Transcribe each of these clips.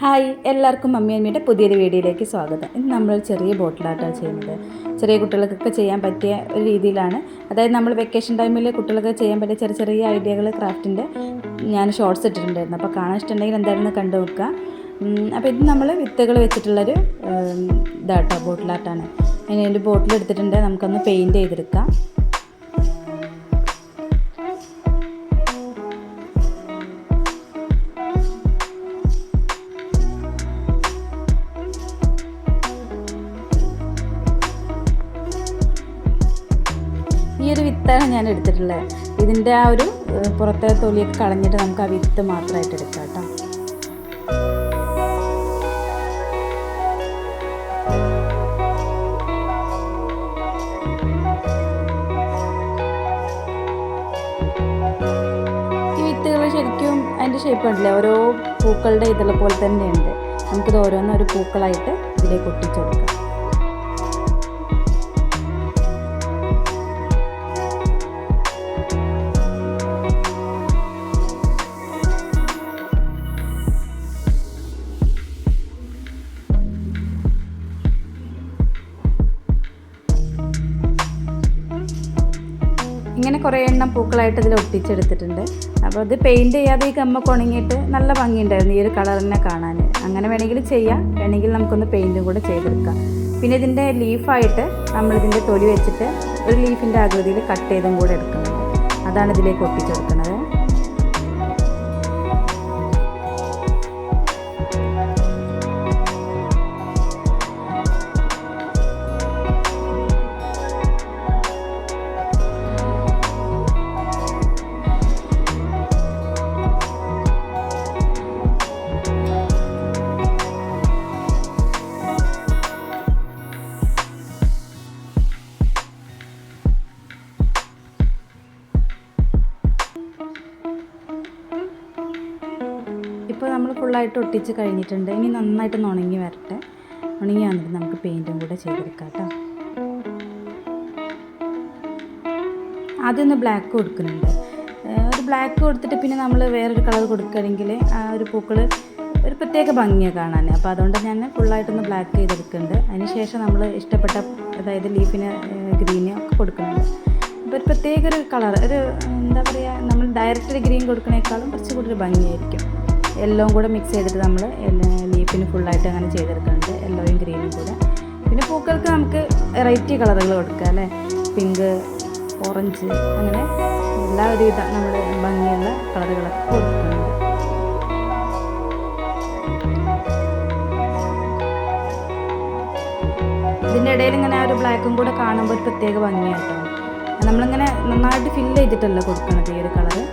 Hi എല്ലാവർക്കും mummy അമ്മയുടെ പുതിയൊരു വീഡിയോയിലേക്ക് സ്വാഗതം. ഇന്ന് നമ്മൾ ചെറിയ ബോട്ടിലാട്ടാണ് ചെയ്യുന്നത്. ചെറിയ കുട്ടികൾക്കൊക്കെ ചെയ്യാൻ പറ്റിയ ഒരു രീതിയിലാണ്. അതായത് നമ്മൾ വെക്കേഷൻ ടൈമിൽ കുട്ടികൾക്ക് ചെയ്യാൻ പറ്റിയ ചെറിയ ചെറിയ ഐഡിയകൾ ക്രാഫ്റ്റിന്റെ ഞാൻ ഷോർട്സ് ഇട്ടിട്ടുണ്ടായിരുന്നു. അപ്പോൾ കാണാൻ ഇഷ്ടമുണ്ടെങ്കിൽ എന്തായാലും കണ്ടു നോക്കുക. അപ്പോൾ ഇത് നമ്മൾ വിത്തുകൾ വെച്ചിട്ടുള്ളൊരു ഇതാട്ടോ ബോട്ടിലാട്ടാണ്. അതിന് ഒരു ബോട്ടിൽ എടുത്തിട്ടുണ്ട്. നമുക്കൊന്ന് പെയിന്റ് ചെയ്തെടുക്കാം. ഈ ഒരു വിത്താണ് ഞാൻ എടുത്തിട്ടുള്ളത്. ഇതിന്റെ ആ ഒരു പുറത്തെ തൊലിയൊക്കെ കളഞ്ഞിട്ട് നമുക്ക് ആ വിത്ത് മാത്രമായിട്ട് എടുക്കാം കേട്ടോ. ശരിക്കും അതിന്റെ ഷേപ്പ് കണ്ടില്ലേ? ഓരോ പൂക്കളുടെ ഇതുള്ള പോലെ തന്നെയുണ്ട്. നമുക്കിത് ഓരോന്നും ഒരു പൂക്കളായിട്ട് ഇതിലേക്ക് ഒട്ടിച്ചു കൊടുക്കാം. ഇങ്ങനെ കുറേ എണ്ണം പൂക്കളായിട്ട് ഇതിൽ ഒട്ടിച്ചെടുത്തിട്ടുണ്ട്. അപ്പോൾ ഇത് പെയിന്റ് ചെയ്യാതെ ഈ കമ്മൊക്കെ ഉണങ്ങിയിട്ട് നല്ല ഭംഗിയുണ്ടായിരുന്നു ഈ ഒരു കളർ തന്നെ കാണാൻ. അങ്ങനെ വേണമെങ്കിൽ ചെയ്യാം. വേണമെങ്കിൽ നമുക്കൊന്ന് പെയിന്റും കൂടെ ചെയ്തെടുക്കാം. പിന്നെ ഇതിന്റെ ലീഫായിട്ട് നമ്മളിതിന്റെ തൊലി വെച്ചിട്ട് ഒരു ലീഫിന്റെ ആകൃതിയിൽ കട്ട് ചെയ്തും കൂടെ എടുക്കുന്നത് അതാണ് ഇതിലേക്ക് ഒട്ടിച്ചെടുക്കുന്നത്. ഇപ്പോൾ നമ്മൾ ഫുള്ളായിട്ട് ഒട്ടിച്ച് കഴിഞ്ഞിട്ടുണ്ട്. ഇനി നന്നായിട്ടൊന്ന് ഉണങ്ങി വരട്ടെ. ഉണങ്ങി വന്നിട്ട് നമുക്ക് പെയിന്റും കൂടെ ചെയ്തെടുക്കാം കേട്ടോ. ആദ്യം ഒന്ന് ബ്ലാക്ക് കൊടുക്കുന്നുണ്ട് ഒരു ബ്ലാക്ക് കൊടുത്തിട്ട് പിന്നെ നമ്മൾ വേറൊരു കളർ കൊടുക്കുകയാണെങ്കിൽ ആ ഒരു പൂക്കൾ ഒരു പ്രത്യേക ഭംഗിയാണ് കാണാൻ അപ്പോൾ അതുകൊണ്ട് ഞാൻ ഫുള്ളായിട്ടൊന്ന് ബ്ലാക്ക് ചെയ്തെടുക്കുന്നുണ്ട്. അതിനുശേഷം നമ്മൾ ഇഷ്ടപ്പെട്ട അതായത് ലീഫിന് ഗ്രീന് ഒക്കെ കൊടുക്കുന്നുണ്ട്. അപ്പോൾ ഒരു പ്രത്യേക ഒരു കളർ ഒരു എന്താ പറയുക നമ്മൾ ഡയറക്റ്റ് ഗ്രീൻ കൊടുക്കുന്നേക്കാളും കുറച്ച് കൂടുതൽ ഭംഗിയായിരിക്കും. എല്ലാം കൂടെ മിക്സ് ചെയ്തിട്ട് നമ്മൾ ലീഫിന് ഫുള്ളായിട്ട് അങ്ങനെ ചെയ്തെടുക്കുന്നുണ്ട് യെല്ലോയും ഗ്രീനും കൂടെ. പിന്നെ പൂക്കൾക്ക് നമുക്ക് വെറൈറ്റി കളറുകൾ കൊടുക്കാം അല്ലേ? പിങ്ക് ഓറഞ്ച് അങ്ങനെ എല്ലാ ഒരു വിധ നമ്മുടെ ഭംഗിയുള്ള കളറുകളൊക്കെ കൊടുക്കുന്നുണ്ട്. ഇതിന്റെ ഇടയിൽ ഇങ്ങനെ ഒരു ബ്ലാക്കും കൂടെ കാണുമ്പോൾ ഒരു പ്രത്യേക ഭംഗിയാട്ടോ. നമ്മളിങ്ങനെ നന്നായിട്ട് ഫില്ല് ചെയ്തിട്ടല്ല കൊടുക്കുന്നത് ഈ ഒരു കളറ്.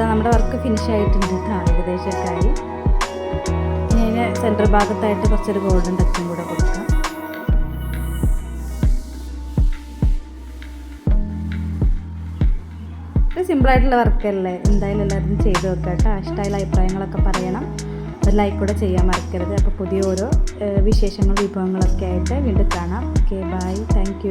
അപ്പോൾ നമ്മുടെ വർക്ക് ഫിനിഷ് ആയിട്ടുണ്ട് കേട്ടോ ഇനി അതിന് സെന്റർ ഭാഗത്തായിട്ട് കുറച്ചൊരു ഗോൾഡൻ ടച്ചും കൂടെ കൊടുക്കാം. ഇത് സിമ്പിളായിട്ടുള്ള വർക്കല്ലേ എന്തായാലും എല്ലാവരും ചെയ്ത് നോക്കുക കേട്ടോ ഇഷ്ടമായുള്ള അഭിപ്രായങ്ങളൊക്കെ പറയണം. ഒരു ലൈക്ക് കൂടെ ചെയ്യാൻ മറക്കരുത്. അപ്പോൾ പുതിയ ഓരോ വിശേഷങ്ങളും വിഭവങ്ങളൊക്കെ ആയിട്ട് വീണ്ടും കാണാം. Okay bye thank